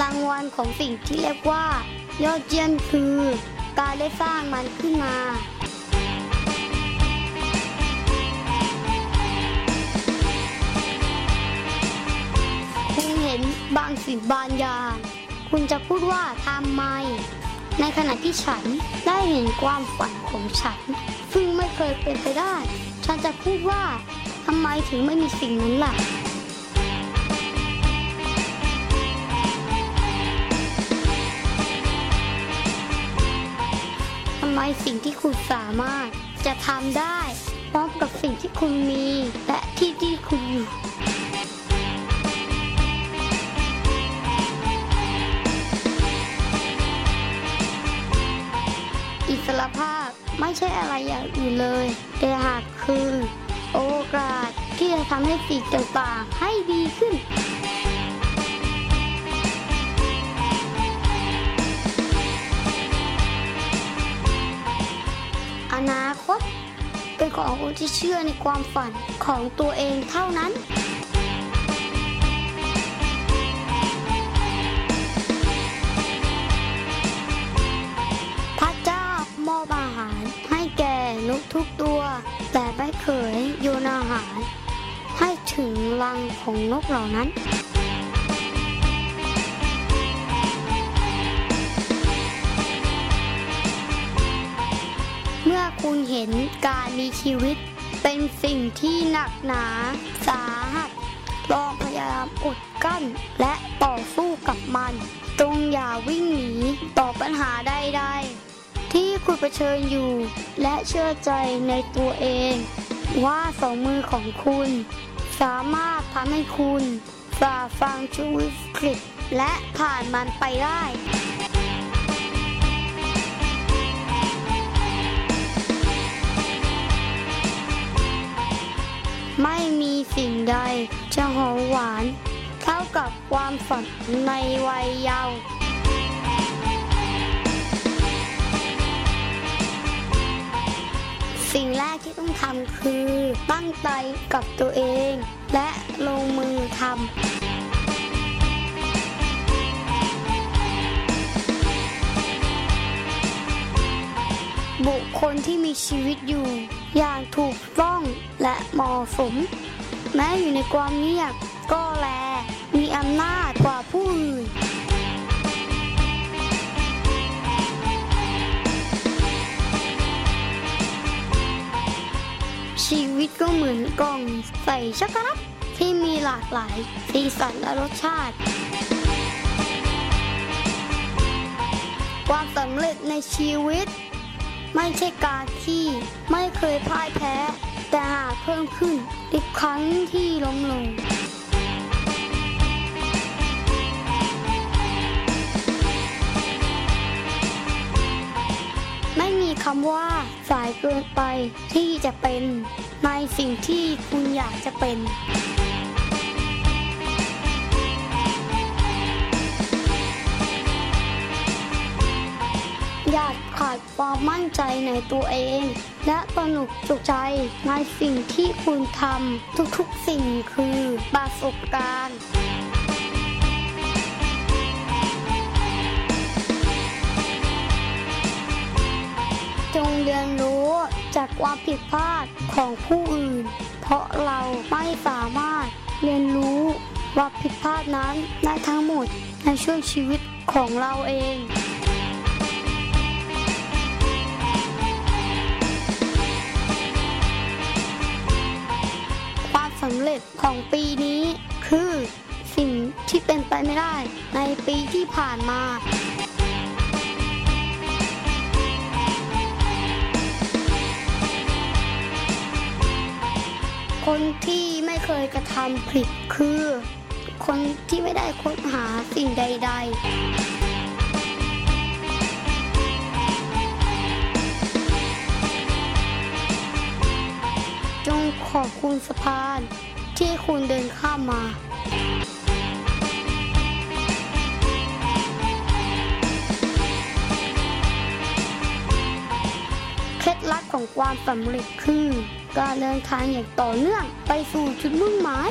รางวัลของสิ่งที่เรียกว่า ยอดเยี่ยมคือ การได้สร้างมันขึ้นมาคุณเห็นบางสิ่งบางอย่างคุณจะพูดว่าทำไม ในขณะที่ฉันได้เห็นความฝันของฉัน ซึ่งไม่เคยเป็นไปได้ ฉันจะพูดว่าทำไมถึงไม่มีสิ่งนั้นล่ะ ไมสิ่งที่คุณสามารถจะทำได้ พร้อมกับสิ่งที่คุณมี และที่ที่คุณอยู่อิสรภาพไม่ใช่อะไรอย่างอื่นเลย แต่หากคือ โอกาสที่จะทำให้สิ่งต่างๆให้ดีขึ้น ของคนที่เชื่อในความฝันของตัวเองเท่านั้นพระเจ้ามอบอาหารให้แก่นกทุกตัว แต่ไม่เคยโยนอาหาร ให้ถึงรังของนกเหล่านั้น คุณเห็นการมีชีวิต เป็นสิ่งที่หนักหนาสาหัสลองพยายามอดกั้นและต่อสู้กับมันจงอย่าวิ่งหนีต่อปัญหาใดๆที่คุณเผชิญอยู่ และเชื่อใจในตัวเอง ว่าสองมือของคุณ สามารถทำให้คุณฝ่าฟังช่วงวิกฤตและผ่านมันไปได้ สิ่งใดจะหอมหวาน เท่ากับความฝันในวัยเยาว์สิ่งแรกที่ต้องทำคือตั้งใจกับตัวเอง และลงมือทำบุคคลที่มีชีวิตอยู่ อย่างถูกต้องและเหมาะสม แม้อยู่ในความเงียบก็แล มีอำนาจกว่าผู้อื่นชีวิตก็เหมือนกล่องใส่ช็อกโกแลตที่มีหลากหลายสีสันและรสชาติ ความสำเร็จในชีวิต ไม่ใช่การที่ไม่เคยพ่ายแพ้ แต่หากเพิ่มขึ้น ครั้งที่ล้มลง ไม่มีคำว่าสายเกินไปที่จะเป็นในสิ่งที่คุณอยากจะเป็น ความมั่นใจในตัวเอง และตระหนุกจุใจในสิ่งที่คุณทำทุกๆสิ่งคือประสบการณ์จงเรียนรู้จากความผิดพลาดของผู้อื่น เพราะเราไม่สามารถเรียนรู้ว่าผิดพลาดนั้นได้ทั้งหมดในช่วงชีวิตของเราเอง ร็จของปีนี้ คือสิ่งที่เป็นไปไม่ได้ในปีที่ผ่านมาคนที่ไม่เคยกระทำผิดคือ คนที่ไม่ได้ค้นหาสิ่งใด ๆ จงขอบคุณสะพาน ที่คุณเดินข้ามมาเคล็ดลับของความสำเร็จคือการเดินทางอย่างต่อเนื่องไปสู่จุดมุ่งหมาย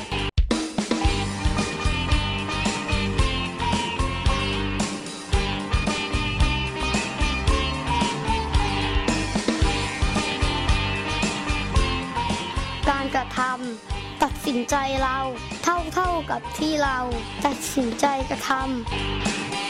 การกระทำ สินใจเรา เท่าเท่ากับที่เราตัดสินใจกระทำ